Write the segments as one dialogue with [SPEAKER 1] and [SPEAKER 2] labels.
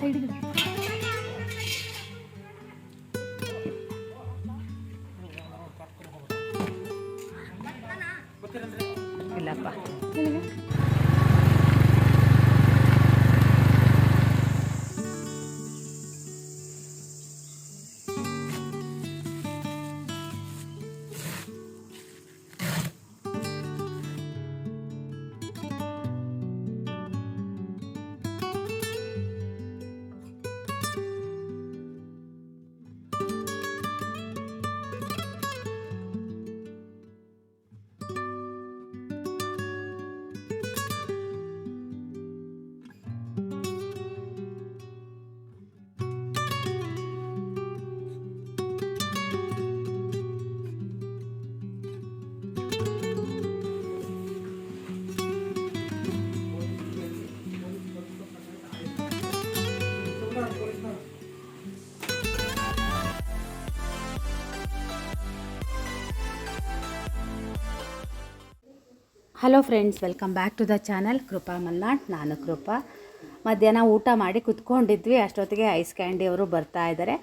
[SPEAKER 1] sevdi
[SPEAKER 2] bizi. Hello friends welcome back to the channel Krupa Malnad, ನಾನು ಕೃಪಾ. ಮಧ್ಯಾಹ್ನ ಊಟ ಮಾಡಿ ಕುತ್ಕೊಂಡಿದ್ವಿ. ಅಷ್ಟೊತ್ತಿಗೆ ಐಸ್ ಕ್ಯಾಂಡಿ ಅವರು ಬರ್ತಾ ಇದ್ದಾರೆ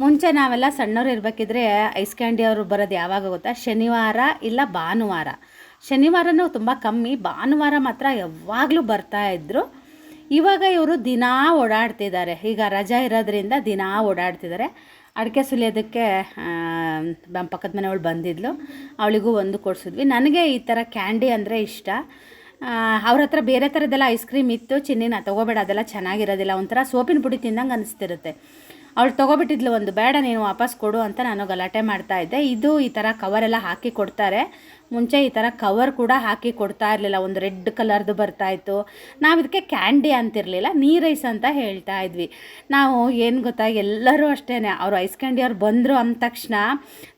[SPEAKER 2] ಮುಂಚೆ ನಾವೆಲ್ಲ ಸಣ್ಣವ್ರು ಇರಬೇಕಿದ್ರೆ ಐಸ್ ಕ್ಯಾಂಡಿ ಅವರು ಬರೋದು ಯಾವಾಗ ಗೊತ್ತಾ? ಶನಿವಾರ ಇಲ್ಲ ಭಾನುವಾರ. ಶನಿವಾರನೂ ತುಂಬ ಕಮ್ಮಿ. ಭಾನುವಾರ ಮಾತ್ರ ಯಾವಾಗಲೂ ಬರ್ತಾ ಇದ್ದರು ಇವಾಗ ಇವರು ದಿನಾ ಓಡಾಡ್ತಿದ್ದಾರೆ. ಈಗ ರಜಾ ಇರೋದ್ರಿಂದ ದಿನಾ ಓಡಾಡ್ತಿದ್ದಾರೆ. ಅಡಿಕೆ ಸುಲಿಯೋದಕ್ಕೆ ಪಕ್ಕದ ಮನೆಯವಳು ಬಂದಿದ್ಲು. ಅವಳಿಗೂ ಒಂದು ಕೊಡಿಸಿದ್ವಿ. ನನಗೆ ಈ ಥರ ಕ್ಯಾಂಡಿ ಅಂದರೆ ಇಷ್ಟ. ಅವ್ರ ಹತ್ರ ಬೇರೆ ಥರದ್ದೆಲ್ಲ ಐಸ್ ಕ್ರೀಮ್ ಇತ್ತು, ಚಿನ್ನಿನ ತೊಗೋಬೇಡ, ಅದೆಲ್ಲ ಚೆನ್ನಾಗಿರೋದಿಲ್ಲ. ಒಂಥರ ಸೋಪಿನ ಪುಡಿ ತಿಂದಂಗೆ ಅನಿಸ್ತಿರುತ್ತೆ. ಅವಳು ತೊಗೊಬಿಟ್ಟಿದ್ಲು ಒಂದು, ಬೇಡ ನೀನು ವಾಪಸ್ ಕೊಡು ಅಂತ ನಾನು ಗಲಾಟೆ ಮಾಡ್ತಾ ಇದ್ದೆ. ಇದು ಈ ಥರ ಕವರೆಲ್ಲ ಹಾಕಿ ಕೊಡ್ತಾರೆ. ಮುಂಚೆ ಈ ಥರ ಕವರ್ ಕೂಡ ಹಾಕಿ ಕೊಡ್ತಾ ಇರಲಿಲ್ಲ, ಒಂದು ರೆಡ್ ಕಲರ್ದು ಬರ್ತಾಯಿತ್ತು ನಾವು ಇದಕ್ಕೆ ಕ್ಯಾಂಡಿ ಅಂತಿರಲಿಲ್ಲ ನೀರೈಸ್ ಅಂತ ಹೇಳ್ತಾ ಇದ್ವಿ. ನಾವು ಏನು ಗೊತ್ತಾ, ಎಲ್ಲರೂ ಅಷ್ಟೇ ಅವರು ಐಸ್ ಕ್ಯಾಂಡಿ ಅವ್ರು ಬಂದರು ಅಂದ ತಕ್ಷಣ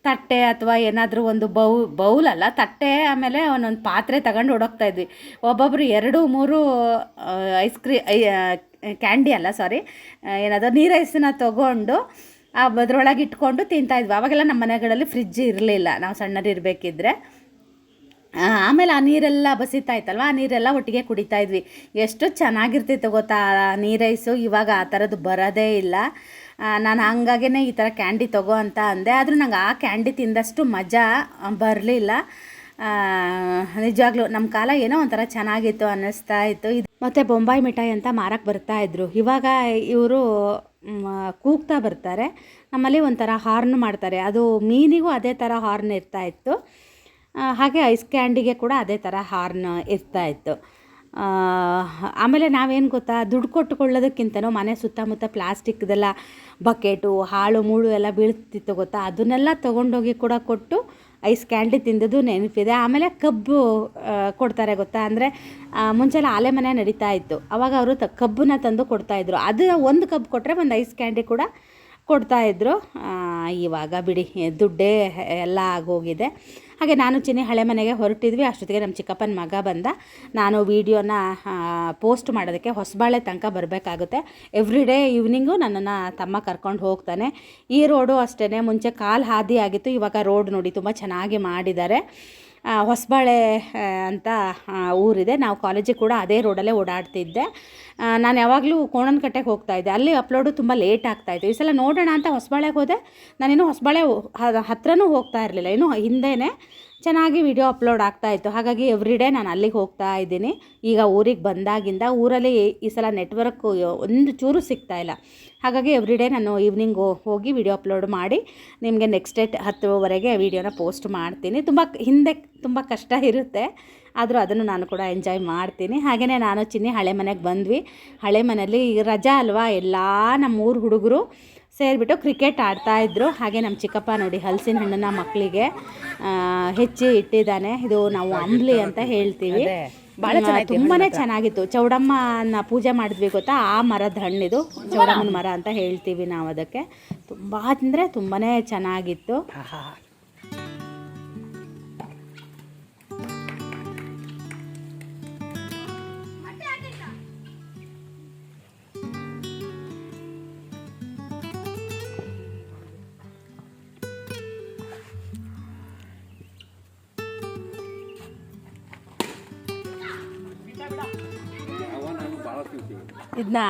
[SPEAKER 2] ತಟ್ಟೆ ಅಥವಾ ಏನಾದರೂ ಒಂದು ಬೌ, ಬೌಲ್ ಅಲ್ಲ, ತಟ್ಟೆ ಆಮೇಲೆ ಒಂದೊಂದು ಪಾತ್ರೆ ತಗೊಂಡು ಓಡೋಗ್ತಾ ಇದ್ವಿ. ಒಬ್ಬೊಬ್ಬರು ಎರಡು, ಮೂರು ಐಸ್ ಕ್ರೀ ಕ್ಯಾಂಡಿ ಅಲ್ಲ ಸಾರಿ ಏನಾದರೂ ನೀರೈಸನ್ನ ತೊಗೊಂಡು ಅದ್ರೊಳಗೆ ಇಟ್ಕೊಂಡು ತಿಂತಾಯಿದ್ವಿ ಅವಾಗೆಲ್ಲ ನಮ್ಮ ಮನೆಗಳಲ್ಲಿ ಫ್ರಿಜ್ ಇರಲಿಲ್ಲ. ನಾವು ಸಣ್ಣರು ಇರಬೇಕಿದ್ರೆ. ಆಮೇಲೆ ಆ ನೀರೆಲ್ಲ ಬಸಿತಾ ಆ ನೀರೆಲ್ಲ ಒಟ್ಟಿಗೆ ಕುಡಿತಾ ಇದ್ವಿ. ಎಷ್ಟು ಚೆನ್ನಾಗಿರ್ತಿತ್ತು ಗೊತ್ತಾ? ಆ ನೀರೈಸು ಇವಾಗ ಆ ಥರದ್ದು ಬರೋದೇ ಇಲ್ಲ. ನಾನು ಹಂಗಾಗೇ ಈ ಥರ ಕ್ಯಾಂಡಿ ತಗೋ ಅಂತ ಅಂದೆ. ಆದರೂ ನಂಗೆ ಆ ಕ್ಯಾಂಡಿ ತಿಂದಷ್ಟು ಮಜಾ ಬರಲಿಲ್ಲ. ನಿಜವಾಗ್ಲೂ ನಮ್ಮ ಕಾಲ ಏನೋ ಒಂಥರ ಚೆನ್ನಾಗಿತ್ತು, ಅನ್ನಿಸ್ತಾ ಇತ್ತು. ಇದು ಮತ್ತು ಬೊಂಬಾಯಿ ಮಿಠಾಯಿ ಅಂತ ಮಾರಕ್ಕೆ ಬರ್ತಾ ಇದ್ರು. ಇವಾಗ ಇವರು ಕೂಗ್ತಾ ಬರ್ತಾರೆ. ನಮ್ಮಲ್ಲಿ ಒಂಥರ ಹಾರ್ನ್ ಮಾಡ್ತಾರೆ. ಅದು ಮೀನಿಗೂ ಅದೇ ಥರ ಹಾರ್ನ್ ಇರ್ತಾ ಇತ್ತು. ಹಾಗೆ ಐಸ್ ಕ್ಯಾಂಡಿಗೆ ಕೂಡ ಅದೇ ಥರ ಹಾರ್ನ್ ಇರ್ತಾ ಇತ್ತು. ಆಮೇಲೆ ನಾವೇನು ಗೊತ್ತಾ, ದುಡ್ಡು ಕೊಟ್ಟುಕೊಳ್ಳೋದಕ್ಕಿಂತನೂ ಮನೆ ಸುತ್ತಮುತ್ತ ಪ್ಲಾಸ್ಟಿಕ್ದೆಲ್ಲ ಬಕೆಟು ಹಾಳು ಮೂಳು ಎಲ್ಲ ಬೀಳ್ತಿತ್ತು ಗೊತ್ತಾ? ಅದನ್ನೆಲ್ಲ ತೊಗೊಂಡೋಗಿ ಕೂಡ ಕೊಟ್ಟು ಐಸ್ ಕ್ಯಾಂಡಿ ತಿಂದದ್ದು ನೆನಪಿದೆ. ಆಮೇಲೆ ಕಬ್ಬು ಕೊಡ್ತಾರೆ ಗೊತ್ತಾ? ಅಂದರೆ ಮುಂಚೆಲ್ಲ ಆಲೆ ಮನೆ ನಡೀತಾ ಇತ್ತು. ಅವಾಗ ಅವರು ತ, ಕಬ್ಬನ್ನ ತಂದು ಕೊಡ್ತಾಯಿದ್ರು ಅದು ಒಂದು ಕಬ್ಬು ಕೊಟ್ಟರೆ ಒಂದು ಐಸ್ ಕ್ಯಾಂಡಿ ಕೂಡ ಕೊಡ್ತಾಯಿದ್ರು ಇವಾಗ ಬಿಡಿ, ದುಡ್ಡೇ ಎಲ್ಲ ಆಗೋಗಿದೆ. ಹಾಗೆ ನಾನು ಚಿನ್ನಿ ಹಳೆ ಮನೆಗೆ ಹೊರಟಿದ್ವಿ, ಅಷ್ಟೊತ್ತಿಗೆ ನಮ್ಮ ಚಿಕ್ಕಪ್ಪನ ಮಗ ಬಂದ. ನಾನು ವೀಡಿಯೋನ ಪೋಸ್ಟ್ ಮಾಡೋದಕ್ಕೆ ಹೊಸಬಾಳೆ ತನಕ ಬರಬೇಕಾಗುತ್ತೆ. ಎವ್ರಿ ಡೇ ಈವ್ನಿಂಗು ನನ್ನನ್ನು ತಮ್ಮ ಕರ್ಕೊಂಡು ಹೋಗ್ತಾನೆ. ಈ ರೋಡು ಅಷ್ಟೇ ಮುಂಚೆ ಕಾಲು ಹಾದಿ ಆಗಿತ್ತು, ಇವಾಗ ರೋಡ್ ನೋಡಿ ತುಂಬ ಚೆನ್ನಾಗಿ ಮಾಡಿದ್ದಾರೆ. ಹೊಸಬಾಳೆ ಅಂತ ಊರಿದೆ. ನಾವು ಕಾಲೇಜಿಗೆ ಕೂಡ ಅದೇ ರೋಡಲ್ಲೇ ಓಡಾಡ್ತಿದ್ದೆ. ನಾನು ಯಾವಾಗಲೂ ಕೋಣನಕಟ್ಟೆಗೆ ಹೋಗ್ತಾಯಿದ್ದೆ ಅಲ್ಲಿ ಅಪ್ಲೋಡು ತುಂಬ ಲೇಟ್ ಆಗ್ತಾಯಿತ್ತು ಈ ಸಲ ನೋಡೋಣ ಅಂತ ಹೊಸಬಾಳೆಗೆ ಹೋದೆ. ನಾನಿನ್ನೂ ಹೊಸಬಾಳೆ ಹತ್ರನೂ ಹೋಗ್ತಾ ಇರಲಿಲ್ಲ. ಇನ್ನೂ ಹಿಂದೆಯೇ ಚೆನ್ನಾಗಿ ವಿಡಿಯೋ ಅಪ್ಲೋಡ್ ಆಗ್ತಾ ಇತ್ತು. ಹಾಗಾಗಿ ಎವ್ರಿಡೇ ನಾನು ಅಲ್ಲಿಗೆ ಹೋಗ್ತಾ ಇದ್ದೀನಿ. ಈಗ ಊರಿಗೆ ಬಂದಾಗಿಂದ ಊರಲ್ಲಿ ಈ ಸಲ ನೆಟ್ವರ್ಕ್ ಒಂದು ಚೂರು ಸಿಗ್ತಾ ಇಲ್ಲ. ಹಾಗಾಗಿ ಎವ್ರಿ ಡೇ ನಾನು ಈವ್ನಿಂಗ್ ಹೋಗಿ ವಿಡಿಯೋ ಅಪ್ಲೋಡ್ ಮಾಡಿ, ನಿಮಗೆ ನೆಕ್ಸ್ಟ್ ಡೇಟ್ ಹತ್ತುವರೆಗೆ ವಿಡಿಯೋನ ಪೋಸ್ಟ್ ಮಾಡ್ತೀನಿ. ತುಂಬ ಹಿಂದೆ ತುಂಬ ಕಷ್ಟ ಇರುತ್ತೆ. ಆದರೂ ಅದನ್ನು ನಾನು ಕೂಡ ಎಂಜಾಯ್ ಮಾಡ್ತೀನಿ. ಹಾಗೆಯೇ ನಾನು ಚಿನ್ನಿ ಹಳೆ ಮನೆಗೆ ಬಂದ್ವಿ. ಹಳೆ ಮನೆಯಲ್ಲಿ ರಜಾ ಅಲ್ವಾ? ಎಲ್ಲ ನಮ್ಮೂರು ಹುಡುಗರು ಸೇರಿಬಿಟ್ಟು ಕ್ರಿಕೆಟ್ ಆಡ್ತಾಯಿದ್ರು ಹಾಗೆ ನಮ್ಮ ಚಿಕ್ಕಪ್ಪ ನೋಡಿ ಹಲಸಿನ ಹಣ್ಣನ್ನು ಮಕ್ಕಳಿಗೆ ಹೆಚ್ಚಿ ಇಟ್ಟಿದ್ದಾನೆ. ಇದು ನಾವು ಅಂಬ್ಲಿ ಅಂತ ಹೇಳ್ತೀವಿ. ಭಾಳ ತುಂಬಾ ಚೆನ್ನಾಗಿತ್ತು. ಚೌಡಮ್ಮನ ಪೂಜೆ ಮಾಡಿದ್ವಿ ಗೊತ್ತಾ? ಆ ಮರದ ಹಣ್ಣಿದು ಚೌಡಮ್ಮನ ಮರ ಅಂತ ಹೇಳ್ತೀವಿ ನಾವು ಅದಕ್ಕೆ. ತುಂಬ ಅಂದರೆ ತುಂಬಾ ಚೆನ್ನಾಗಿತ್ತು. ಇದನ್ನ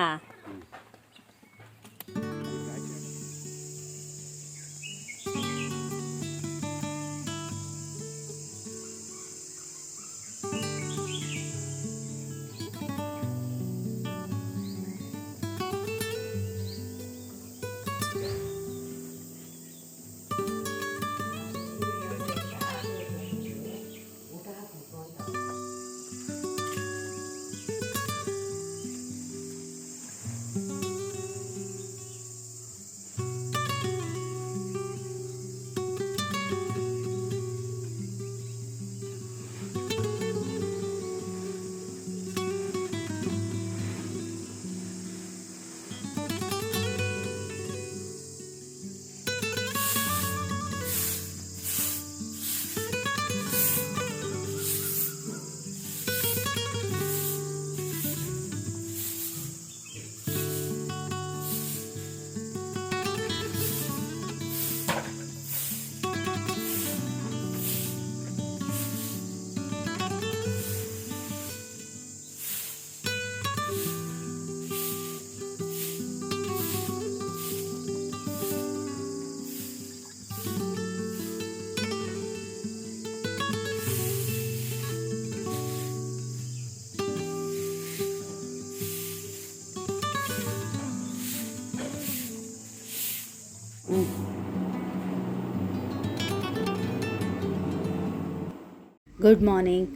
[SPEAKER 2] ಗುಡ್ ಮಾರ್ನಿಂಗ್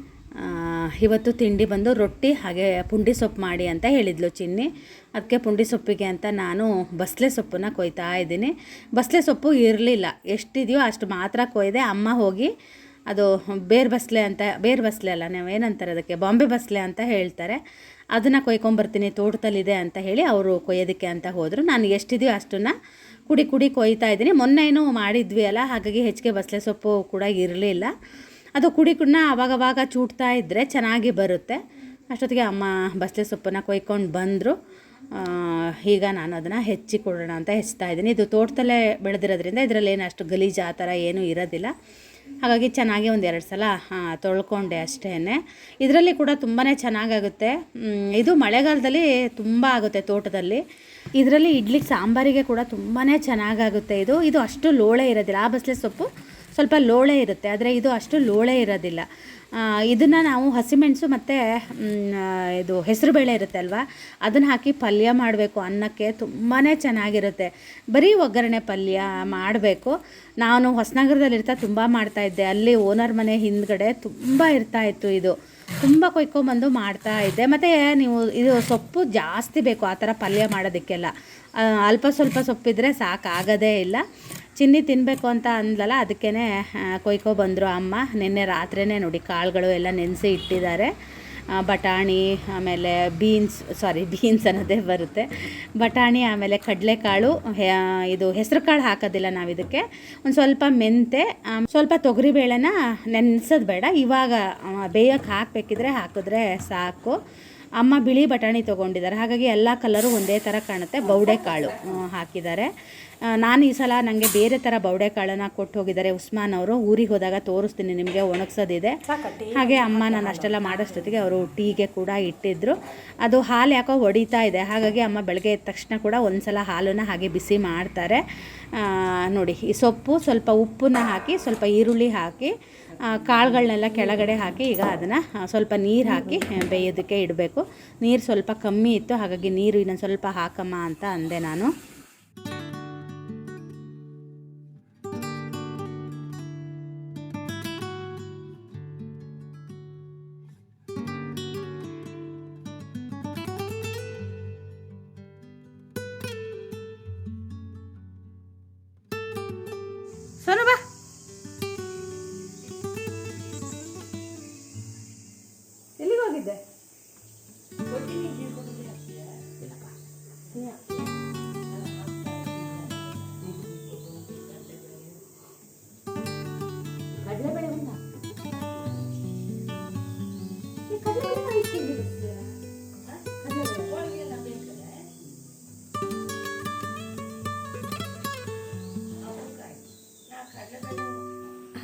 [SPEAKER 2] ಇವತ್ತು ತಿಂಡಿ ಬಂದು ರೊಟ್ಟಿ ಹಾಗೆ ಪುಂಡಿ ಸೊಪ್ಪು ಮಾಡಿ ಅಂತ ಹೇಳಿದ್ಲು ಚಿನ್ನಿ. ಅದಕ್ಕೆ ಪುಂಡಿ ಸೊಪ್ಪಿಗೆ ಅಂತ ನಾನು ಬಸಳೆ ಸೊಪ್ಪನ್ನ ಕೊಯ್ತಾ ಇದ್ದೀನಿ. ಬಸಳೆ ಸೊಪ್ಪು ಇರಲಿಲ್ಲ. ಎಷ್ಟಿದೆಯೋ ಅಷ್ಟು ಮಾತ್ರ ಕೊಯ್ದೆ. ಅಮ್ಮ ಹೋಗಿ ಅದು ಬೇರ್ ಬಸಳೆ ಅಂತ, ಬೇರ್ ಬಸಳೆ ಅಲ್ಲ, ನಾವು ಏನಂತಾರೆ ಅದಕ್ಕೆ? ಬಾಂಬೆ ಬಸಳೆ ಅಂತ ಹೇಳ್ತಾರೆ. ಅದನ್ನು ಕೊಯ್ಕೊಂಬರ್ತೀನಿ, ತೋಟದಲ್ಲಿದೆ ಅಂತ ಹೇಳಿ ಅವರು ಕೊಯ್ಯೋದಕ್ಕೆ ಅಂತ ಹೋದರು. ನಾನು ಎಷ್ಟಿದೆಯೋ ಅಷ್ಟನ್ನು ಕುಡಿ ಕುಡಿ ಕೊಯ್ತಾ ಇದ್ದೀನಿ. ಮೊನ್ನೆ ಏನು ಮಾಡಿದ್ವಿ ಅಲ್ಲ, ಹಾಗಾಗಿ ಹೆಚ್ಚಿಗೆ ಬಸಳೆ ಸೊಪ್ಪು ಕೂಡ ಇರಲಿಲ್ಲ. ಅದು ಕುಡಿ ಕುಡ್ನ ಅವಾಗವಾಗ ಚೂಟ್ತಾ ಇದ್ದರೆ ಚೆನ್ನಾಗಿ ಬರುತ್ತೆ. ಅಷ್ಟೊತ್ತಿಗೆ ಅಮ್ಮ ಬಸಳೆ ಸೊಪ್ಪನ್ನು ಕೊಯ್ಕೊಂಡು ಬಂದರು. ಈಗ ನಾನು ಅದನ್ನು ಹೆಚ್ಚಿ ಕೊಡೋಣ ಅಂತ ಹೆಚ್ಚುತ್ತಾ ಇದ್ದೀನಿ. ಇದು ತೋಟದಲ್ಲೇ ಬೆಳೆದಿರೋದ್ರಿಂದ ಇದರಲ್ಲಿ ಏನು ಅಷ್ಟು ಗಲೀಜು ಆ ಥರ ಏನೂ ಇರೋದಿಲ್ಲ. ಹಾಗಾಗಿ ಚೆನ್ನಾಗಿ ಒಂದು ಎರಡು ಸಲ ತೊಳ್ಕೊಂಡೆ ಅಷ್ಟೇ ಇದರಲ್ಲಿ ಕೂಡ ತುಂಬಾ ಚೆನ್ನಾಗಾಗುತ್ತೆ. ಇದು ಮಳೆಗಾಲದಲ್ಲಿ ತುಂಬ ಆಗುತ್ತೆ ತೋಟದಲ್ಲಿ. ಇದರಲ್ಲಿ ಇಡ್ಲಿಗೆ ಸಾಂಬಾರಿಗೆ ಕೂಡ ತುಂಬಾ ಚೆನ್ನಾಗಾಗುತ್ತೆ ಇದು. ಇದು ಅಷ್ಟು ಲೋಳೆ ಇರೋದಿಲ್ಲ. ಆ ಬಸಳೆ ಸೊಪ್ಪು ಸ್ವಲ್ಪ ಲೋಳೆ ಇರುತ್ತೆ, ಆದರೆ ಇದು ಅಷ್ಟು ಲೋಳೆ ಇರೋದಿಲ್ಲ. ಇದನ್ನು ನಾವು ಹಸಿಮೆಣಸು ಮತ್ತು ಇದು ಹೆಸರುಬೇಳೆ ಇರುತ್ತೆ ಅಲ್ವಾ? ಅದನ್ನು ಹಾಕಿ ಪಲ್ಯ ಮಾಡಬೇಕು, ಅನ್ನಕ್ಕೆ ತುಂಬಾ ಚೆನ್ನಾಗಿರುತ್ತೆ. ಬರೀ ಒಗ್ಗರಣೆ ಪಲ್ಯ ಮಾಡಬೇಕು. ನಾನು ಹೊಸನಗರದಲ್ಲಿರ್ತಾ ತುಂಬ ಮಾಡ್ತಾಯಿದ್ದೆ ಅಲ್ಲಿ ಓನರ್ ಮನೆ ಹಿಂದ್ಗಡೆ ತುಂಬ ಇರ್ತಾ ಇತ್ತು ಇದು. ತುಂಬ ಕೊಯ್ಕೊಂಬಂದು ಮಾಡ್ತಾ ಇದ್ದೆ. ಮತ್ತು ನೀವು, ಇದು ಸೊಪ್ಪು ಜಾಸ್ತಿ ಬೇಕು, ಆ ಥರ ಪಲ್ಯ ಮಾಡೋದಕ್ಕೆಲ್ಲ. ಅಲ್ಪ ಸ್ವಲ್ಪ ಸೊಪ್ಪಿದ್ರೆ ಸಾಕಾಗೋದೇ ಇಲ್ಲ. ಚಿನ್ನಿ ತಿನ್ನಬೇಕು ಅಂತ ಅಂದ್ಲಲ್ಲ ಅದಕ್ಕೇ ಕೊಯ್ಕೊ ಬಂದರು ಅಮ್ಮ. ನಿನ್ನೆ ರಾತ್ರಿನೇ ನೋಡಿ ಕಾಳುಗಳು ಎಲ್ಲ ನೆನೆಸಿ ಇಟ್ಟಿದ್ದಾರೆ. ಬಟಾಣಿ, ಆಮೇಲೆ ಬೀನ್ಸ್, ಸಾರಿ, ಬೀನ್ಸ್ ಅನ್ನೋದೇ ಬರುತ್ತೆ. ಬಟಾಣಿ, ಆಮೇಲೆ ಕಡಲೆಕಾಳು ಇದು ಹೆಸರು ಕಾಳು ಹಾಕೋದಿಲ್ಲ ನಾವು ಇದಕ್ಕೆ ಒಂದು ಸ್ವಲ್ಪ ಮೆಂತೆ ಸ್ವಲ್ಪ ತೊಗರಿಬೇಳೆನ ನೆನೆಸೋದು ಬೇಡ. ಇವಾಗ ಬೇಯಕ್ಕೆ ಹಾಕಬೇಕಿದ್ರೆ ಹಾಕಿದ್ರೆ ಸಾಕು. ಅಮ್ಮ ಬಿಳಿ ಬಟಾಣಿ ತೊಗೊಂಡಿದ್ದಾರೆ. ಹಾಗಾಗಿ ಎಲ್ಲ ಕಲರು ಒಂದೇ ಥರ ಕಾಣುತ್ತೆ. ಬೌಡೆ ಕಾಳು ಹಾಕಿದ್ದಾರೆ. ನಾನು ಈ ಸಲ ನನಗೆ ಬೇರೆ ಥರ ಬೌಡೆ ಕಾಳನ್ನು ಕೊಟ್ಟು ಹೋಗಿದ್ದಾರೆ ಉಸ್ಮಾನ್ ಅವರು. ಊರಿಗೆ ಹೋದಾಗ ತೋರಿಸ್ತೀನಿ ನಿಮಗೆ ಒಣಗ್ಸೋದಿದೆ. ಹಾಗೆ ಅಮ್ಮ ನಾನು ಅಷ್ಟೆಲ್ಲ ಮಾಡೋಷ್ಟೊತ್ತಿಗೆ ಅವರು ಟೀಗೆ ಕೂಡ ಇಟ್ಟಿದ್ದರು ಅದು ಹಾಲು ಯಾಕೋ ಹೊಡಿತಾ ಇದೆ. ಹಾಗಾಗಿ ಅಮ್ಮ ಬೆಳಗ್ಗೆ ಎದ್ದ ತಕ್ಷಣ ಕೂಡ ಒಂದು ಸಲ ಹಾಲನ್ನು ಹಾಗೆ ಬಿಸಿ ಮಾಡ್ತಾರೆ. ನೋಡಿ ಈ ಸೊಪ್ಪು ಸ್ವಲ್ಪ ಉಪ್ಪನ್ನ ಹಾಕಿ ಸ್ವಲ್ಪ ಈರುಳ್ಳಿ ಹಾಕಿ ಕಾಳುಗಳನ್ನೆಲ್ಲ ಕೆಳಗಡೆ ಹಾಕಿ ಈಗ ಅದನ್ನು ಸ್ವಲ್ಪ ನೀರು ಹಾಕಿ ಬೇಯೋದಕ್ಕೆ ಇಡಬೇಕು. ನೀರು ಸ್ವಲ್ಪ ಕಮ್ಮಿ ಇತ್ತು, ಹಾಗಾಗಿ ನೀರು ಇನ್ನೊಂದು ಸ್ವಲ್ಪ ಹಾಕಮ್ಮ ಅಂತ ಅಂದೆ ನಾನು. Sonu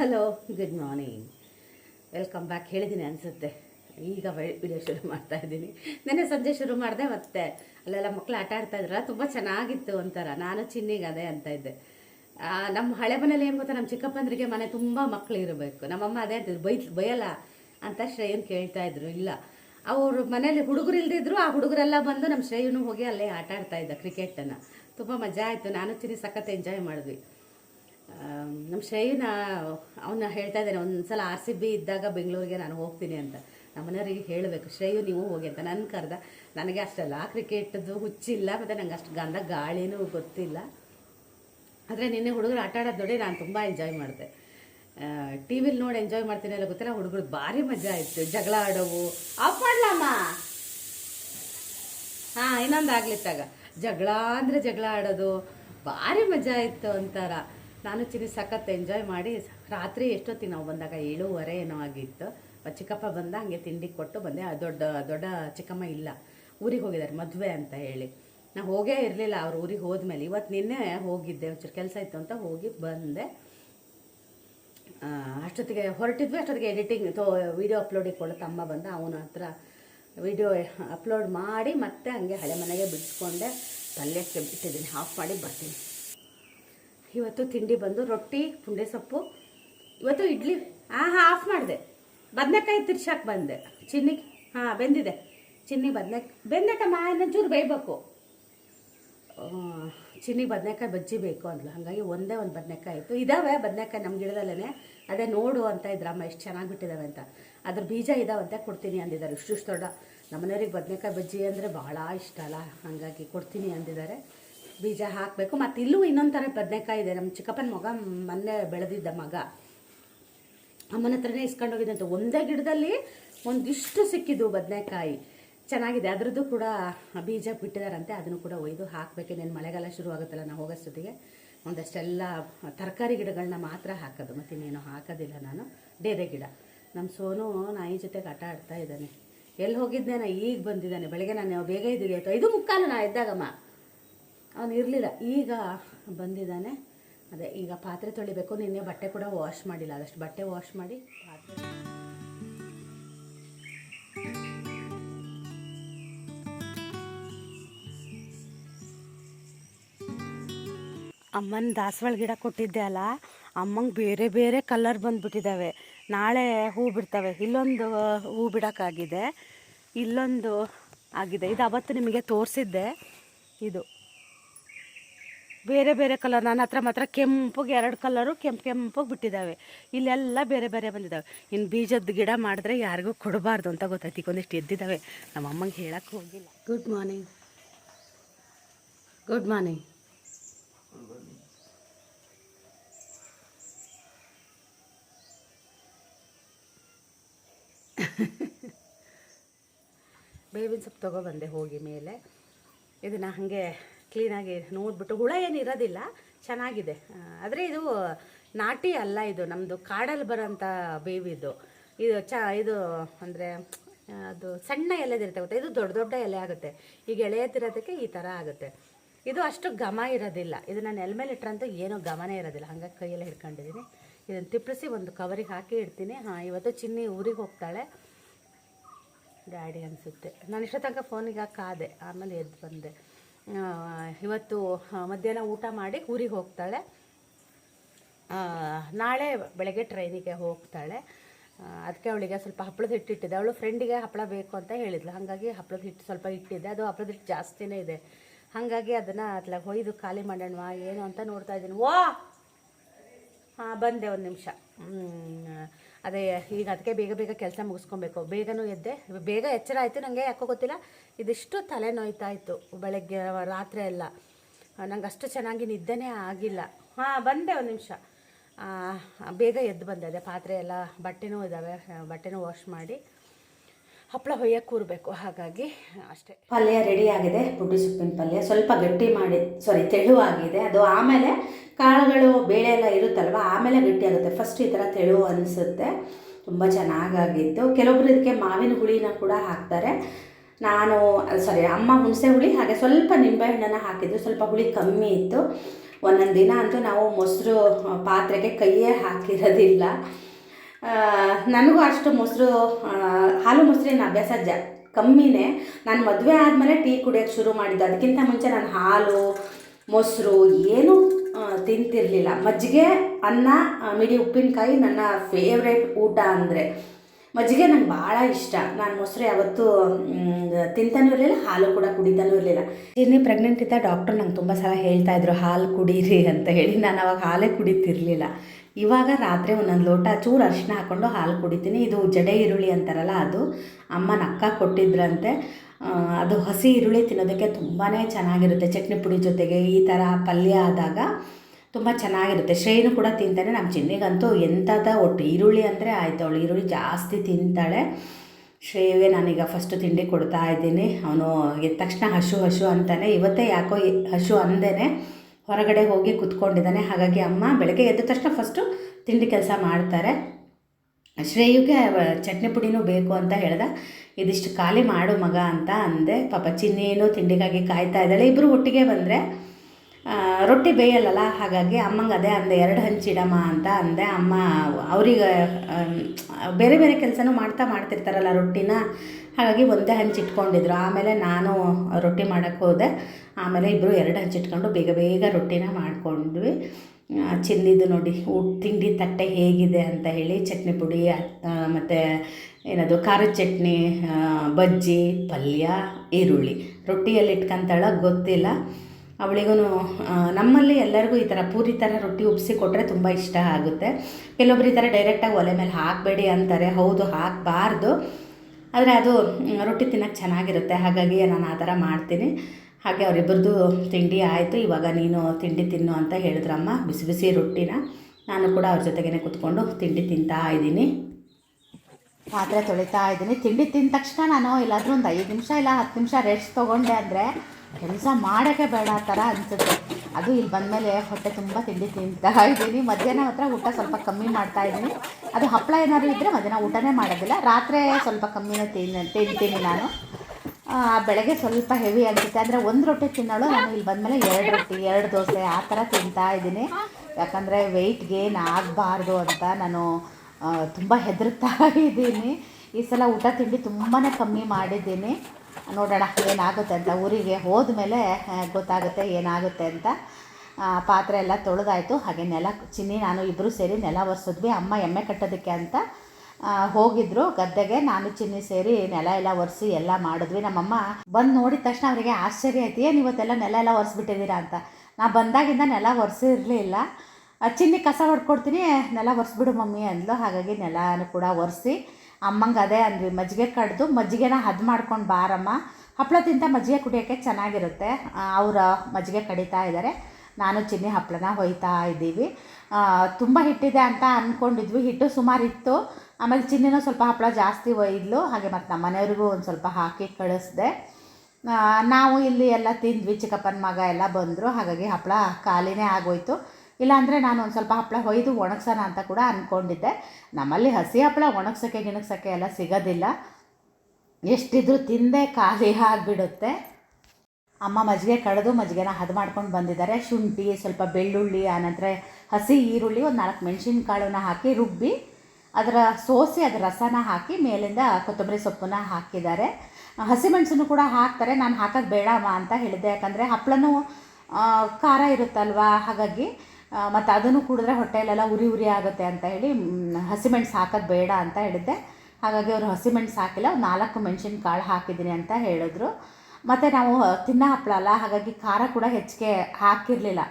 [SPEAKER 2] hello good morning welcome back ಹೇಳಿದ್ದೀನಿ ಅನಿಸುತ್ತೆ. ಈಗ ವಿಡಿಯೋ ಶುರು ಮಾಡ್ತಾ ಇದ್ದೀನಿ. ನೆನ್ನೆ ಸಂಜೆ ಶುರು ಮಾಡಿದೆ, ಮತ್ತೆ ಅಲ್ಲೆಲ್ಲ ಮಕ್ಕಳು ಆಟ ಆಡ್ತಾ ಇದ್ರಲ್ಲ, ತುಂಬ ಚೆನ್ನಾಗಿತ್ತು ಒಂಥರ. ನಾನು ಚಿನ್ನಿಗೆ ಅದೇ ಅಂತ ಇದ್ದೆ. ನಮ್ಮ ಹಳೆ ಮನೇಲಿ ಏನು ಗೊತ್ತಾ, ನಮ್ಮ ಚಿಕ್ಕಪ್ಪಂದ್ರಿಗೆ ಮನೆ ತುಂಬ ಮಕ್ಕಳು ಇರಬೇಕು. ನಮ್ಮಮ್ಮ ಅದೇ ಅಂತಿದ್ರು ಬೈ ಬೈಯಲ್ಲ ಅಂತ ಶ್ರೇಯನ್ ಕೇಳ್ತಾ ಇದ್ರು, ಇಲ್ಲ. ಅವರು ಮನೇಲಿ ಹುಡುಗರು ಇಲ್ದಿದ್ರು ಆ ಹುಡುಗರೆಲ್ಲ ಬಂದು ನಮ್ಮ ಶ್ರೇಯನು ಹೋಗಿ ಅಲ್ಲೇ ಆಟ ಆಡ್ತಾ ಇದ್ದ ಕ್ರಿಕೆಟನ್ನು ತುಂಬ ಮಜಾ ಆಯಿತು. ನಾನು ಚಿನ್ನಿ ಸಖತ್ ಎಂಜಾಯ್ ಮಾಡಿದ್ವಿ. ನಮ್ಮ ಶ್ರೇಯನ ಅವನ್ನ ಹೇಳ್ತಾ ಇದ್ದಾನೆ ಒಂದು ಸಲ ಆರ್ ಸಿ ಬಿ ಇದ್ದಾಗ ಬೆಂಗಳೂರಿಗೆ ನಾನು ಹೋಗ್ತೀನಿ ಅಂತ. ನಮ್ಮ ಮನೆಯವ್ರಿಗೆ ಹೇಳಬೇಕು, ಶ್ರೇಯು, ನೀವು ಹೋಗಿ ಅಂತ. ನನ್ನ ಕರೆದ, ನನಗೆ ಅಷ್ಟೆಲ್ಲ ಕ್ರಿಕೆಟ್ದು ಹುಚ್ಚಿಲ್ಲ, ಮತ್ತು ನಂಗೆ ಅಷ್ಟು ಗಂಧ ಗಾಳಿನೂ ಗೊತ್ತಿಲ್ಲ. ಆದರೆ ನಿನ್ನೆ ಹುಡುಗರು ಆಟ ಆಡೋದು ನೋಡಿ ನಾನು ತುಂಬ ಎಂಜಾಯ್ ಮಾಡಿದೆ. ಟಿ ವಿಲಿ ನೋಡಿ ಎಂಜಾಯ್ ಮಾಡ್ತೀನಿ ಅಲ್ಲ ಗೊತ್ತಿಲ್ಲ, ಹುಡುಗರು ಭಾರಿ ಮಜಾ ಆಯಿತು ಜಗಳ ಆಡೋವು. ಆಫ್ ಮಾಡ್ಲಮ್ಮ? ಹಾಂ, ಇನ್ನೊಂದು ಆಗ್ಲಿತ್ತಾಗ. ಜಗಳ ಅಂದರೆ ಜಗಳ ಆಡೋದು. ಭಾರಿ ಮಜಾ ಇತ್ತು ಒಂಥರ. ನಾನು ಚಿನ್ನಿ ಸಖತ್ ಎಂಜಾಯ್ ಮಾಡಿ ರಾತ್ರಿ ಎಷ್ಟೊತ್ತಿಗೆ ನಾವು ಬಂದಾಗ? ಏಳುವರೆ ಏನೋ ಆಗಿತ್ತು. ಚಿಕ್ಕಪ್ಪ ಬಂದ, ಹಂಗೆ ತಿಂಡಿ ಕೊಟ್ಟು ಬಂದೆ. ದೊಡ್ಡ ದೊಡ್ಡ ಚಿಕ್ಕಮ್ಮ ಇಲ್ಲ. ಊರಿಗೆ ಹೋಗಿದ್ದಾರೆ, ಮದುವೆ ಅಂತ ಹೇಳಿ. ನಾವು ಹೋಗೇ ಇರಲಿಲ್ಲ, ಅವ್ರು ಊರಿಗೆ ಹೋದ್ಮೇಲೆ. ಇವತ್ತು ನಿನ್ನೆ ಹೋಗಿದ್ದೆ, ಒಂಚೂರು ಕೆಲಸ ಇತ್ತು ಅಂತ ಹೋಗಿ ಬಂದೆ. ಅಷ್ಟೊತ್ತಿಗೆ ಹೊರಟಿದ್ವಿ, ಅಷ್ಟೊತ್ತಿಗೆ ಎಡಿಟಿಂಗ್ ತೋ ವಿಡಿಯೋ ಅಪ್ಲೋಡಿಗೆ ಕೊಡು ತಮ್ಮ ಬಂದ. ಅವನ ಹತ್ರ ವಿಡಿಯೋ ಅಪ್ಲೋಡ್ ಮಾಡಿ ಮತ್ತೆ ಹಂಗೆ ಹಳೆ ಮನೆಗೆ ಬಿಡಿಸ್ಕೊಂಡೆ. ಪಲ್ಯಕ್ಕೆ ಬಿಟ್ಟಿದ್ದೀನಿ ಹಾಫ್ ಮಾಡಿ ಬರ್ತೀನಿ. ಇವತ್ತು ತಿಂಡಿ ಬಂದು ರೊಟ್ಟಿ, ಪುಂಡೆ ಸೊಪ್ಪು. ಇವತ್ತು ಇಡ್ಲಿ ಹಾಂ ಹಾಂ, ಆಫ್ ಮಾಡಿದೆ. ಬದನೆಕಾಯಿ ತಿರ್ಸಾಕ್ ಬಂದೆ. ಚಿನ್ನಿಗೆ ಹಾಂ, ಬೆಂದಿದೆ. ಚಿನ್ನಿ ಬದನೆ ಮಾಯನ ಇನ್ನೊಂಚೂರು ಬೇಯಬೇಕು. ಚಿನ್ನಿ ಬದನೆಕಾಯಿ ಬಜ್ಜಿ ಬೇಕು ಅಂದ್ಲು. ಹಾಗಾಗಿ ಒಂದೇ ಒಂದು ಬದನೆಕಾಯಿ ಇತ್ತು. ಇದ್ದಾವೆ ಬದನೆಕಾಯಿ ನಮ್ಮ ಗಿಡದಲ್ಲೇ ಅದೇ ನೋಡು ಅಂತ ಇದ್ರಮ್ಮ ಎಷ್ಟು ಚೆನ್ನಾಗಿ ಬಿಟ್ಟಿದ್ದಾವೆ ಅಂತ. ಅದ್ರ ಬೀಜ ಇದಾವಂತೆ ಕೊಡ್ತೀನಿ ಅಂದಿದ್ದಾರೆ. ಇಷ್ಟು ಇಷ್ಟು ದೊಡ್ಡ. ನಮ್ಮನೆಯವ್ರಿಗೆ ಬದನೆಕಾಯಿ ಬಜ್ಜಿ ಅಂದರೆ ಭಾಳ ಇಷ್ಟ ಅಲ್ಲ. ಹಾಗಾಗಿ ಕೊಡ್ತೀನಿ ಅಂದಿದ್ದಾರೆ. ಬೀಜ ಹಾಕಬೇಕು. ಮತ್ತು ಇಲ್ಲೂ ಇನ್ನೊಂದು ಥರ ಬದನೆಕಾಯಿ ಇದೆ. ನಮ್ಮ ಚಿಕ್ಕಪ್ಪನ ಮಗ ಮೊನ್ನೆ ಬೆಳೆದಿದ್ದ ಮಗ. ಅಮ್ಮನ ಹತ್ರನೇ ಇಸ್ಕೊಂಡು ಹೋಗಿದ್ದಂತೆ ಒಂದೇ ಗಿಡದಲ್ಲಿ ಒಂದಿಷ್ಟು ಸಿಕ್ಕಿದ್ದು ಬದನೆಕಾಯಿ. ಚೆನ್ನಾಗಿದೆ. ಅದರದ್ದು ಕೂಡ ಬೀಜ ಬಿಟ್ಟಿದಾರಂತೆ. ಅದನ್ನು ಕೂಡ ಒಯ್ದು ಹಾಕಬೇಕು. ಇನ್ನೇನು ಮಳೆಗಾಲ ಶುರು ಆಗುತ್ತಲ್ಲ, ನಾವು ಹೋಗೋಷ್ಟೊತ್ತಿಗೆ ಒಂದಷ್ಟೆಲ್ಲ ತರಕಾರಿ ಗಿಡಗಳನ್ನ ಮಾತ್ರ ಹಾಕೋದು. ಮತ್ತು ಇನ್ನೇನು ಹಾಕೋದಿಲ್ಲ ನಾನು. ಡೇರೆ ಗಿಡ. ನಮ್ಮ ಸೋನು ನಾಯಿ ಜೊತೆಗೆ ಆಟ ಆಡ್ತಾ ಇದ್ದಾನೆ. ಎಲ್ಲಿ ಹೋಗಿದ್ದೆ ಈಗ ಬಂದಿದ್ದಾನೆ. ಬೆಳಗ್ಗೆ ನಾನು ಬೇಗ ಇದ್ದೀವಿ ಆಯಿತು ಐದು ಮುಕ್ಕಾಲು ನಾ ಎದ್ದಾಗಮ್ಮ. ಅವನು ಇರಲಿಲ್ಲ. ಈಗ ಬಂದಿದ್ದಾನೆ. ಅದೇ, ಈಗ ಪಾತ್ರೆ ತೊಳಿಬೇಕು. ನಿನ್ನೆ ಬಟ್ಟೆ ಕೂಡ ವಾಶ್ ಮಾಡಿಲ್ಲ. ಅದಷ್ಟು ಬಟ್ಟೆ ವಾಶ್ ಮಾಡಿ ಪಾತ್ರೆ ಅಮ್ಮನ ದಾಸವಾಳ ಗಿಡ ಕೊಟ್ಟಿದ್ದೆ ಅಲ್ಲ? ಅಮ್ಮಂಗೆ ಬೇರೆ ಬೇರೆ ಕಲರ್ ಬಂದುಬಿಟ್ಟಿದ್ದಾವೆ ನಾಳೆ ಹೂ ಬಿಡ್ತವೆ. ಇಲ್ಲೊಂದು ಹೂ ಬಿಡೋಕ್ಕಾಗಿದೆ. ಇಲ್ಲೊಂದು ಆಗಿದೆ. ಇದು ಅವತ್ತು ನಿಮಗೆ ತೋರಿಸಿದ್ದೆ. ಇದು. ಬೇರೆ ಬೇರೆ ಕಲರ್ ನನ್ನ ಹತ್ರ ಮಾತ್ರ ಕೆಂಪಗೆ ಎರಡು ಕಲರು ಕೆಂಪು ಕೆಂಪಗೆ ಬಿಟ್ಟಿದ್ದಾವೆ. ಇಲ್ಲೆಲ್ಲ ಬೇರೆ ಬೇರೆ ಬಂದಿದ್ದಾವೆ. ಇನ್ನು ಬೀಜದ ಗಿಡ ಮಾಡಿದ್ರೆ ಯಾರಿಗೂ ಕೊಡಬಾರ್ದು ಅಂತ ಗೊತ್ತೈತಿ ಒಂದಿಷ್ಟು ಎದ್ದಿದ್ದಾವೆ. ನಮ್ಮ ಅಮ್ಮಂಗೆ ಹೇಳಕ್ಕೆ ಹೋಗಿಲ್ಲ. ಗುಡ್ ಮಾರ್ನಿಂಗ್ ಗುಡ್ ಮಾರ್ನಿಂಗ್ ಬೇವಿನ ಸೊಪ್ಪು ತೊಗೊಬಂದೆ ಹೋಗಿ ಮೇಲೆ. ಇದನ್ನು ಹಾಗೆ ಕ್ಲೀನಾಗಿ ನೋಡಿಬಿಟ್ಟು ಹುಳ ಏನು ಇರೋದಿಲ್ಲ, ಚೆನ್ನಾಗಿದೆ. ಆದರೆ ಇದು ನಾಟಿ ಅಲ್ಲ ಇದು ನಮ್ಮದು ಕಾಡಲ್ಲಿ ಬರೋಂಥ ಬೇವಿದು ಇದು. ಚ, ಇದು ಅಂದರೆ ಅದು ಸಣ್ಣ ಎಲೆದಿರುತ್ತೆ ಗೊತ್ತಾ? ಇದು ದೊಡ್ಡ ದೊಡ್ಡ ಎಲೆ ಆಗುತ್ತೆ. ಈಗ ಎಳೆಯತ್ತಿರೋದಕ್ಕೆ ಈ ಥರ ಆಗುತ್ತೆ. ಇದು ಅಷ್ಟು ಘಮ ಇರೋದಿಲ್ಲ. ಇದು ನಾನು ಮೇಲೆ ಇಟ್ಟರಂತೂ ಏನೂ ಇರೋದಿಲ್ಲ. ಹಂಗಾಗಿ ಕೈಯಲ್ಲಿ ಹಿಡ್ಕೊಂಡಿದ್ದೀನಿ ಇದನ್ನು ತಿಪ್ಪಿಸಿ ಒಂದು ಕವರಿಗೆ ಹಾಕಿ ಇಡ್ತೀನಿ. ಹಾಂ, ಇವತ್ತು ಚಿನ್ನಿ ಊರಿಗೆ ಹೋಗ್ತಾಳೆ. ಡ್ಯಾಡಿ ಅನಿಸುತ್ತೆ. ನಾನು ಇಷ್ಟ ತನಕ ಫೋನಿಗೆ ಕಾದೆ. ಆಮೇಲೆ ಎದ್ದು ಬಂದೆ. ಇವತ್ತು ಮಧ್ಯಾಹ್ನ ಊಟ ಮಾಡಿ ಊರಿಗೆ ಹೋಗ್ತಾಳೆ. ನಾಳೆ ಬೆಳಗ್ಗೆ ಟ್ರೈನಿಗೆ ಹೋಗ್ತಾಳೆ. ಅದಕ್ಕೆ ಅವಳಿಗೆ ಸ್ವಲ್ಪ ಹಪ್ಪಳದ ಹಿಟ್ಟು ಇಟ್ಟಿದ್ದೆ. ಅವಳು ಫ್ರೆಂಡಿಗೆ ಹಪ್ಪಳ ಬೇಕು ಅಂತ ಹೇಳಿದ್ಲು. ಹಾಗಾಗಿ ಹಪ್ಪಳದ ಹಿಟ್ಟು ಸ್ವಲ್ಪ ಇಟ್ಟಿದ್ದೆ. ಅದು ಹಪ್ಪಳದ ಹಿಟ್ಟು ಜಾಸ್ತಿನೇ ಇದೆ. ಹಾಗಾಗಿ ಅದನ್ನು ಅತ್ಲಾಗ ಹೊಯ್ದು ಖಾಲಿ ಮಾಡೋಣವಾ, ಏನು ಅಂತ ನೋಡ್ತಾ ಇದ್ದೀನಿ. ವಾ ಹಾಂ ಬಂದೆ ಒಂದು ನಿಮಿಷ. ಅದೇ, ಈಗ ಅದಕ್ಕೆ ಬೇಗ ಬೇಗ ಕೆಲಸ ಮುಗಿಸ್ಕೊಬೇಕು. ಬೇಗನೂ ಎದ್ದೆ. ಬೇಗ ಎಚ್ಚರ ಆಯಿತು. ನನಗೆ ಯಾಕೋ ಗೊತ್ತಿಲ್ಲ. ಇದಿಷ್ಟು ತಲೆ ನೋಯ್ತಾ ಇತ್ತು ಬೆಳಗ್ಗೆ, ರಾತ್ರಿ ಎಲ್ಲ. ನಂಗೆ ಅಷ್ಟು ಚೆನ್ನಾಗಿ ನಿದ್ದೆನೇ ಆಗಿಲ್ಲ. ಹಾಂ, ಬಂದೆ ಒಂದು ನಿಮಿಷ. ಬೇಗ ಎದ್ದು ಬಂದೆ. ಅದೇ, ಪಾತ್ರೆ ಎಲ್ಲ ಬಟ್ಟೆನೂ ಇದ್ದಾವೆ ಬಟ್ಟೆನೂ ವಾಶ್ ಮಾಡಿ. ಹಪ್ಪಳ ಹೊಯ್ಯ ಕೂರಬೇಕು, ಹಾಗಾಗಿ ಅಷ್ಟೇ. ಪಲ್ಯ ರೆಡಿ ಆಗಿದೆ ಪುಡಿ ಸೊಪ್ಪಿನ ಪಲ್ಯ. ಸ್ವಲ್ಪ ಗಟ್ಟಿ ಮಾಡಿ ಸಾರಿ ತೆಳುವಾಗಿದೆ. ಅದು ಆಮೇಲೆ ಕಾಳುಗಳು, ಬೇಳೆ ಎಲ್ಲ ಇರುತ್ತಲ್ವ, ಆಮೇಲೆ ಗಟ್ಟಿ ಆಗುತ್ತೆ. ಫಸ್ಟ್ ಈ ಥರ ತೆಳು ಅನಿಸುತ್ತೆ. ತುಂಬ ಚೆನ್ನಾಗಾಗಿತ್ತು. ಕೆಲವೊಬ್ರು ಇದಕ್ಕೆ ಮಾವಿನ ಹುಳಿನ ಕೂಡ ಹಾಕ್ತಾರೆ. ನಾನು ಸಾರಿ ಅಮ್ಮ ಹುಣಸೆ ಹುಳಿ, ಹಾಗೆ ಸ್ವಲ್ಪ ನಿಂಬೆಹಣ್ಣನ್ನು ಹಾಕಿದ್ರು. ಸ್ವಲ್ಪ ಹುಳಿ ಕಮ್ಮಿ ಇತ್ತು. ಒಂದೊಂದು ದಿನ ಅಂತೂ ನಾವು ಮೊಸರು ಪಾತ್ರೆಗೆ ಕೈಯೇ ಹಾಕಿರೋದಿಲ್ಲ. ನನಗೂ ಅಷ್ಟು ಮೊಸರು ಹಾಲು ಮೊಸರಿನ ಅಭ್ಯಾಸ ಜ, ಕಮ್ಮಿನೇ. ನಾನು ಮದುವೆ ಆದಮೇಲೆ ಟೀ ಕುಡಿಯೋಕ್ಕೆ ಶುರು ಮಾಡಿದ್ದು. ಅದಕ್ಕಿಂತ ಮುಂಚೆ ನಾನು ಹಾಲು, ಮೊಸರು ಏನೂ ತಿಂತಿರಲಿಲ್ಲ. ಮಜ್ಜಿಗೆ, ಅನ್ನ ಮಿಡಿ ಉಪ್ಪಿನಕಾಯಿ ನನ್ನ ಫೇವ್ರೇಟ್ ಊಟ ಅಂದರೆ. ಮಜ್ಜಿಗೆ ನಂಗೆ ಭಾಳ ಇಷ್ಟ. ನಾನು ಮೊಸರು ಯಾವತ್ತೂ ತಿಂತಾನೂ ಇರಲಿಲ್ಲ, ಹಾಲು ಕೂಡ ಕುಡಿತಾನೂ ಇರಲಿಲ್ಲ. ಇನ್ನೇ ಪ್ರೆಗ್ನೆಂಟ್ ಇದ್ದ ಡಾಕ್ಟರ್ ನಂಗೆ ತುಂಬ ಸಲ ಹೇಳ್ತಾ ಇದ್ರು, ಹಾಲು ಕುಡೀರಿ ಅಂತ ಹೇಳಿ. ನಾನು ಅವಾಗ ಹಾಲೇ ಕುಡಿತಿರ್ಲಿಲ್ಲ. ಇವಾಗ ರಾತ್ರಿ ಒಂದೊಂದು ಲೋಟ ಚೂರು ಅರಿಶಿನ ಹಾಕ್ಕೊಂಡು ಹಾಲು ಕುಡಿತೀನಿ. ಇದು ಜಡೆ ಈರುಳ್ಳಿ ಅಂತಾರಲ್ಲ ಅದು. ಅಮ್ಮನ ಅಕ್ಕ ಕೊಟ್ಟಿದ್ರಂತೆ. ಅದು ಹಸಿ ಈರುಳ್ಳಿ ತಿನ್ನೋದಕ್ಕೆ ತುಂಬಾ ಚೆನ್ನಾಗಿರುತ್ತೆ. ಚಟ್ನಿ ಪುಡಿ ಜೊತೆಗೆ ಈ ಥರ ಪಲ್ಯ ಆದಾಗ ತುಂಬ ಚೆನ್ನಾಗಿರುತ್ತೆ. ಶ್ರೇಯನು ಕೂಡ ತಿಂತಾನೆ. ನಮ್ಮ ಚಿನ್ನಿಗಂತೂ ಎಂಥದ ಒಟ್ಟು ಈರುಳ್ಳಿ ಅಂದರೆ ಆಯ್ತು. ಅವಳು ಈರುಳ್ಳಿ ಜಾಸ್ತಿ ತಿಂತಾಳೆ. ಶ್ರೇಯಗೆ ನಾನೀಗ ಫಸ್ಟ್ ತಿಂಡಿ ಕೊಡ್ತಾ ಇದ್ದೀನಿ. ಅವನು ಎದ್ದ ತಕ್ಷಣ ಹಶು ಹಶು ಅಂತಾನೆ. ಇವತ್ತೇ ಯಾಕೋ ಹಶು ಅಂದೇನೆ. ಹೊರಗಡೆ ಹೋಗಿ ಕುತ್ಕೊಂಡಿದ್ದಾನೆ. ಹಾಗಾಗಿ ಅಮ್ಮ ಬೆಳಗ್ಗೆ ಎದ್ದ ತಕ್ಷಣ ಫಸ್ಟು ತಿಂಡಿ ಕೆಲಸ ಮಾಡ್ತಾರೆ. ಶ್ರೇಯುಗೆ ಚಟ್ನಿ ಪುಡಿನೂ ಬೇಕು ಅಂತ ಹೇಳ್ದ. ಇದಿಷ್ಟು ಖಾಲಿ ಮಾಡು ಮಗ ಅಂತ ಅಂದೆ. ಪಾಪ ಚಿನ್ನೇನು ತಿಂಡಿಗಾಗಿ ಕಾಯ್ತಾ ಇದ್ದಾಳೆ. ಇಬ್ಬರು ಒಟ್ಟಿಗೆ ಬಂದರೆ ರೊಟ್ಟಿ ಬೇಯಲ್ಲಲ್ಲ? ಹಾಗಾಗಿ ಅಮ್ಮಂಗೆ ಅದೇ ಅಂದೆ, ಎರಡು ಹಂಚಿಡಮ್ಮ ಅಂತ ಅಂದೆ. ಅಮ್ಮ ಅವ್ರಿಗೆ ಬೇರೆ ಬೇರೆ ಕೆಲಸನೂ ಮಾಡ್ತಾ ಮಾಡ್ತಿರ್ತಾರಲ್ಲ ರೊಟ್ಟಿನ. ಹಾಗಾಗಿ ಒಂದೇ ಹಂಚಿಟ್ಕೊಂಡಿದ್ರು ಆಮೇಲೆ ನಾನು ರೊಟ್ಟಿ ಮಾಡೋಕ್ಕೆ ಹೋದೆ. ಆಮೇಲೆ ಇಬ್ಬರು ಎರಡು ಹಂಚಿಟ್ಕೊಂಡು ಬೇಗ ಬೇಗ ರೊಟ್ಟಿನ ಮಾಡಿಕೊಂಡ್ವಿ. ಚಿಂದಿದ್ದು ನೋಡಿ, ಊಟ, ತಿಂಡಿ ತಟ್ಟೆ ಹೇಗಿದೆ ಅಂತ ಹೇಳಿ ಚಟ್ನಿ ಪುಡಿ ಮತ್ತು ಏನದು, ಖಾರದ ಚಟ್ನಿ ಬಜ್ಜಿ, ಪಲ್ಯ, ಈರುಳ್ಳಿ. ರೊಟ್ಟಿಯಲ್ಲಿ ಇಟ್ಕೊಂತಾಳ ಗೊತ್ತಿಲ್ಲ. ಅವಳಿಗೂ ನಮ್ಮಲ್ಲಿ ಎಲ್ಲರಿಗೂ ಈ ಥರ ಪೂರಿ ಥರ ರೊಟ್ಟಿ ಉಪ್ಸಿ ಕೊಟ್ಟರೆ ತುಂಬ ಇಷ್ಟ ಆಗುತ್ತೆ. ಕೆಲವೊಬ್ರು ಈ ಥರ ಡೈರೆಕ್ಟಾಗಿ ಒಲೆ ಮೇಲೆ ಹಾಕಬೇಡಿ ಅಂತಾರೆ. ಹೌದು, ಹಾಕಬಾರ್ದು. ಆದರೆ ಅದು ರೊಟ್ಟಿ ತಿನ್ನೋಕ್ಕೆ ಚೆನ್ನಾಗಿರುತ್ತೆ. ಹಾಗಾಗಿ ನಾನು ಆ ಥರ ಮಾಡ್ತೀನಿ. ಹಾಗೆ ಅವರಿಬ್ಬರದ್ದು ತಿಂಡಿ ಆಯಿತು. ಇವಾಗ ನೀನು ತಿಂಡಿ ತಿನ್ನು ಅಂತ ಹೇಳಿದ್ರಮ್ಮ. ಬಿಸಿ ಬಿಸಿ ರೊಟ್ಟಿನ. ನಾನು ಕೂಡ ಅವ್ರ ಜೊತೆಗೇ ಕೂತ್ಕೊಂಡು ತಿಂಡಿ ತಿಂತಾ ಇದ್ದೀನಿ. ಪಾತ್ರೆ ತೊಳಿತಾ ಇದ್ದೀನಿ. ತಿಂಡಿ ತಿಂದ ತಕ್ಷಣ ನಾನು ಇಲ್ಲಾದರೂ ಒಂದು ಐದು ನಿಮಿಷ ಇಲ್ಲ ಹತ್ತು ನಿಮಿಷ ರೆಸ್ಟ್ ತೊಗೊಂಡೆ ಅಂದರೆ ಕೆಲಸ ಮಾಡೋಕ್ಕೆ ಬೇಡ ಆ ಥರ ಅನಿಸುತ್ತೆ. ಅದು ಇಲ್ಲಿ ಬಂದಮೇಲೆ ಹೊಟ್ಟೆ ತುಂಬ ತಿಂಡಿ ತಿಂತಾ ಇದ್ದೀನಿ. ಮಧ್ಯಾಹ್ನ ಹತ್ರ ಊಟ ಸ್ವಲ್ಪ ಕಮ್ಮಿ ಮಾಡ್ತಾ ಇದ್ದೀನಿ. ಅದು ಹಪ್ಪಳ ಏನಾದರೂ ಇದ್ದರೆ ಮಧ್ಯಾಹ್ನ ಊಟನೇ ಮಾಡೋದಿಲ್ಲ. ರಾತ್ರಿ ಸ್ವಲ್ಪ ಕಮ್ಮಿನೇ ತಿನ್ನ ತಿಂತೀನಿ ನಾನು. ಬೆಳಗ್ಗೆ ಸ್ವಲ್ಪ ಹೆವಿ ಅನಿಸುತ್ತೆ. ಅಂದರೆ ಒಂದು ರೊಟ್ಟಿ ತಿನ್ನೋಳು, ನಾನು ಇಲ್ಲಿ ಬಂದಮೇಲೆ ಎರಡು ರೊಟ್ಟಿ, ಎರಡು ದೋಸೆ ಆ ಥರ ತಿಂತಾ ಇದ್ದೀನಿ. ಯಾಕಂದರೆ ವೆಯ್ಟ್ ಗೇನ್ ಆಗಬಾರ್ದು ಅಂತ ನಾನು ತುಂಬ ಹೆದರ್ತಾ ಇದ್ದೀನಿ. ಈ ಸಲ ಊಟ ತಿಂಡಿ ತುಂಬಾ ಕಮ್ಮಿ ಮಾಡಿದ್ದೀನಿ. ನೋಡೋಣ ಏನಾಗುತ್ತೆ ಅಂತ ಊರಿಗೆ ಹೋದ ಮೇಲೆ ಗೊತ್ತಾಗುತ್ತೆ ಏನಾಗುತ್ತೆ ಅಂತ. ಪಾತ್ರೆ ಎಲ್ಲ ತೊಳೆದಾಯಿತು. ಹಾಗೆ ನೆಲ, ಚಿನ್ನಿ ನಾನು ಇಬ್ಬರು ಸೇರಿ ನೆಲ ಒರೆಸಿದ್ವಿ. ಅಮ್ಮ ಎಮ್ಮೆ ಕಟ್ಟೋದಕ್ಕೆ ಅಂತ ಹೋಗಿದ್ರು. ಗದ್ದೆಗೆ ನಾನು, ಚಿನ್ನಿ ಸೇರಿ ನೆಲ ಎಲ್ಲ ಒರೆಸಿ ಎಲ್ಲ ಮಾಡಿದ್ವಿ. ನಮ್ಮಮ್ಮ ಬಂದು ನೋಡಿದ ತಕ್ಷಣ ಅವರಿಗೆ ಆಶ್ಚರ್ಯ ಆಯ್ತು. ಏನು ಇವತ್ತೆಲ್ಲ ನೆಲ ಎಲ್ಲ ಒರೆಸ್ಬಿಟ್ಟಿದ್ದೀರಾ ಅಂತ? ನಾ ಬಂದಾಗಿಂದ ನೆಲ ಒರೆಸಿರಲಿಲ್ಲ. ಚಿನ್ನಿ ಕಸ ಹೊಡ್ಕೊಡ್ತೀನಿ. ನೆಲ ಒರೆಸ್ಬಿಡು ಮಮ್ಮಿ ಅಂದ್ಲು. ಹಾಗಾಗಿ ನೆಲನೂ ಕೂಡ ಒರೆಸಿ ಅಮ್ಮಂಗೆ ಅದೇ ಅಂದ್ವಿ, ಮಜ್ಜಿಗೆ ಕಡ್ದು ಮಜ್ಜಿಗೆನ ಹದ್ ಮಾಡ್ಕೊಂಡು ಬಾರಮ್ಮ. ಹಪ್ಪಳ ತಿಂತ ಮಜ್ಜಿಗೆ ಕುಡಿಯೋಕ್ಕೆ ಚೆನ್ನಾಗಿರುತ್ತೆ. ಅವರ ಮಜ್ಜಿಗೆ ಕಡಿತಾ ಇದ್ದಾರೆ ನಾನು ಚಿನ್ನಿ ಹಪ್ಪಳನ ಹೊಯ್ತಾ ಇದ್ದೀವಿ. ತುಂಬ ಹಿಟ್ಟಿದೆ ಅಂತ ಅಂದ್ಕೊಂಡಿದ್ವಿ ಹಿಟ್ಟು ಸುಮಾರು ಇತ್ತು ಆಮೇಲೆ ಚಿನ್ನಿನೂ ಸ್ವಲ್ಪ ಹಪ್ಪಳ ಜಾಸ್ತಿ ಒಯ್ದ್ಲು. ಹಾಗೆ ಮತ್ತು ನಮ್ಮ ಮನೆಯವ್ರಿಗೂ ಒಂದು ಸ್ವಲ್ಪ ಹಾಕಿ ಕಳಿಸ್ದೆ. ನಾವು ಇಲ್ಲಿ ಎಲ್ಲ ತಿಂದ್ವಿ. ಚಿಕ್ಕಪ್ಪನ ಮಗ ಎಲ್ಲ ಬಂದರು. ಹಾಗಾಗಿ ಹಪ್ಪಳ ಖಾಲಿನೇ ಆಗೋಯ್ತು. ಇಲ್ಲಾಂದರೆ ನಾನು ಒಂದು ಸ್ವಲ್ಪ ಹಪ್ಪಳ ಹೊಯ್ದು ಒಣಗ್ಸೋಣ ಅಂತ ಕೂಡ ಅಂದ್ಕೊಂಡಿದ್ದೆ ನಮ್ಮಲ್ಲಿ ಹಸಿ ಹಪ್ಪಳ ಒಣಗ್ಸೋಕ್ಕೆ ಗಿಣಗ್ಸೋಕ್ಕೆ ಎಲ್ಲ ಸಿಗೋದಿಲ್ಲ. ಎಷ್ಟಿದ್ರೂ ತಿಂದೇ ಖಾಲಿ ಆಗಿಬಿಡುತ್ತೆ. ಅಮ್ಮ ಮಜ್ಜಿಗೆ ಕಳೆದು ಮಜ್ಜಿಗೆನ ಹದ ಮಾಡ್ಕೊಂಡು ಬಂದಿದ್ದಾರೆ. ಶುಂಠಿ, ಸ್ವಲ್ಪ ಬೆಳ್ಳುಳ್ಳಿ ಆನಂತರ ಹಸಿ ಈರುಳ್ಳಿ ಒಂದು ನಾಲ್ಕು ಮೆಣಸಿನ್ಕಾಳನ್ನ ಹಾಕಿ ರುಬ್ಬಿ ಅದರ ಸೋಸಿ ಅದರ ರಸನ ಹಾಕಿ ಮೇಲಿಂದ ಕೊತ್ತಂಬರಿ ಸೊಪ್ಪನ್ನ ಹಾಕಿದ್ದಾರೆ. ಹಸಿಮೆಣಸನ್ನು ಕೂಡ ಹಾಕ್ತಾರೆ. ನಾನು ಹಾಕೋದು ಬೇಡಮ್ಮ ಅಂತ ಹೇಳಿದ್ದೆ. ಯಾಕಂದರೆ ಹಪ್ಪಳನೂ ಖಾರ ಇರುತ್ತಲ್ವಾ? ಹಾಗಾಗಿ ಮತ್ತು ಅದನ್ನು ಕುಡಿದ್ರೆ ಹೊಟ್ಟೆಯಲ್ಲೆಲ್ಲ ಉರಿ ಉರಿ ಆಗುತ್ತೆ ಅಂತ ಹೇಳಿ ಹಸಿಮೆಣ್ಸು ಹಾಕೋದು ಬೇಡ ಅಂತ ಹೇಳಿದ್ದೆ. ಹಾಗಾಗಿ ಅವರು ಹಸಿಮೆಣ್ಸು ಹಾಕಿಲ್ಲ ನಾಲ್ಕು ನಾಲ್ಕು ಮೆಣಸಿನ್ಕಾಳು ಹಾಕಿದ್ದೀನಿ ಅಂತ ಹೇಳಿದ್ರು. ಮತ್ತು ನಾವು ತಿನ್ನೋ ಹಪ್ಪಳ ಅಲ್ಲ ಹಾಗಾಗಿ ಖಾರ ಕೂಡ ಹೆಚ್ಚಿಗೆ ಹಾಕಿರಲಿಲ್ಲ.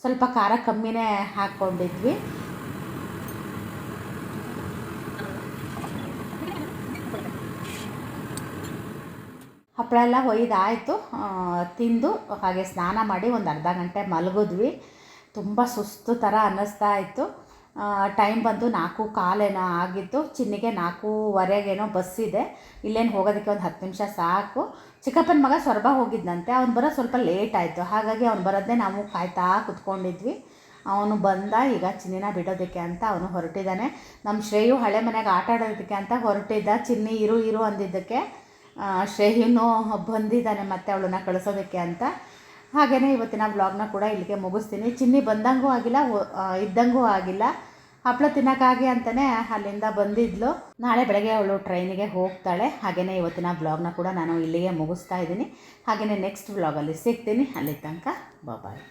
[SPEAKER 2] ಸ್ವಲ್ಪ ಖಾರ ಕಮ್ಮಿನೇ ಹಾಕ್ಕೊಂಡಿದ್ವಿ. ಹಪ್ಪಳ ಎಲ್ಲ ಒಯ್ದಾಯಿತು ತಿಂದು, ಹಾಗೆ ಸ್ನಾನ ಮಾಡಿ ಒಂದು ಅರ್ಧ ಗಂಟೆ ಮಲಗಿದ್ವಿ. ತುಂಬ ಸುಸ್ತು ಥರ ಅನ್ನಿಸ್ತಾ ಇತ್ತು. ಟೈಮ್ ಬಂದು ನಾಲ್ಕು ಕಾಲೇನೋ ಆಗಿತ್ತು. ಚಿನ್ನಿಗೆ ನಾಲ್ಕೂವರೆಗೇನೋ ಇದೆ. ಇಲ್ಲೇನು ಹೋಗೋದಕ್ಕೆ ಒಂದು ಹತ್ತು ನಿಮಿಷ ಸಾಕು. ಚಿಕ್ಕಪ್ಪನ ಮಗ ಸೊರಬ ಹೋಗಿದ್ದಂತೆ ಅವ್ನು ಬರೋ ಸ್ವಲ್ಪ ಲೇಟ್ ಆಯಿತು. ಹಾಗಾಗಿ ಅವ್ನು ಬರೋದೇ ನಾವು ಕಾಯ್ತಾ ಕುತ್ಕೊಂಡಿದ್ವಿ. ಅವನು ಬಂದ, ಈಗ ಚಿನ್ನಿನ ಬಿಡೋದಕ್ಕೆ ಅಂತ ಅವನು ಹೊರಟಿದ್ದಾನೆ ನಮ್ಮ ಶ್ರೇಯು ಹಳೆ ಮನೆಗೆ ಆಟ ಆಡೋದಕ್ಕೆ ಅಂತ ಹೊರಟಿದ್ದ. ಚಿನ್ನಿ ಇರು ಇರು ಅಂದಿದ್ದಕ್ಕೆ ಶ್ರೇಯುನು ಬಂದಿದ್ದಾನೆ ಮತ್ತೆ ಅವಳನ್ನ ಕಳಿಸೋದಕ್ಕೆ ಅಂತ. ಹಾಗೆಯೇ ಇವತ್ತಿನ ಬ್ಲಾಗ್ನ ಕೂಡ ಇಲ್ಲಿಗೆ ಮುಗಿಸ್ತೀನಿ. ಚಿನ್ನಿ ಬಂದಂಗೂ ಆಗಿಲ್ಲ ಇದ್ದಂಗೂ ಆಗಿಲ್ಲ. ಹಪ್ಪಳ ತಿನ್ನೋಕ್ಕಾಗಿ ಅಂತಲೇ ಅಲ್ಲಿಂದ ಬಂದಿದ್ಲು. ನಾಳೆ ಬೆಳಗ್ಗೆ ಅವಳು ಟ್ರೈನಿಗೆ ಹೋಗ್ತಾಳೆ. ಹಾಗೆಯೇ ಇವತ್ತಿನ ಬ್ಲಾಗ್ನ ಕೂಡ ನಾನು ಇಲ್ಲಿಗೆ ಮುಗಿಸ್ತಾ ಇದ್ದೀನಿ. ಹಾಗೆಯೇ ನೆಕ್ಸ್ಟ್ ಬ್ಲಾಗಲ್ಲಿ ಸಿಗ್ತೀನಿ. ಅಲ್ಲಿ ತನಕ ಬಾಯ್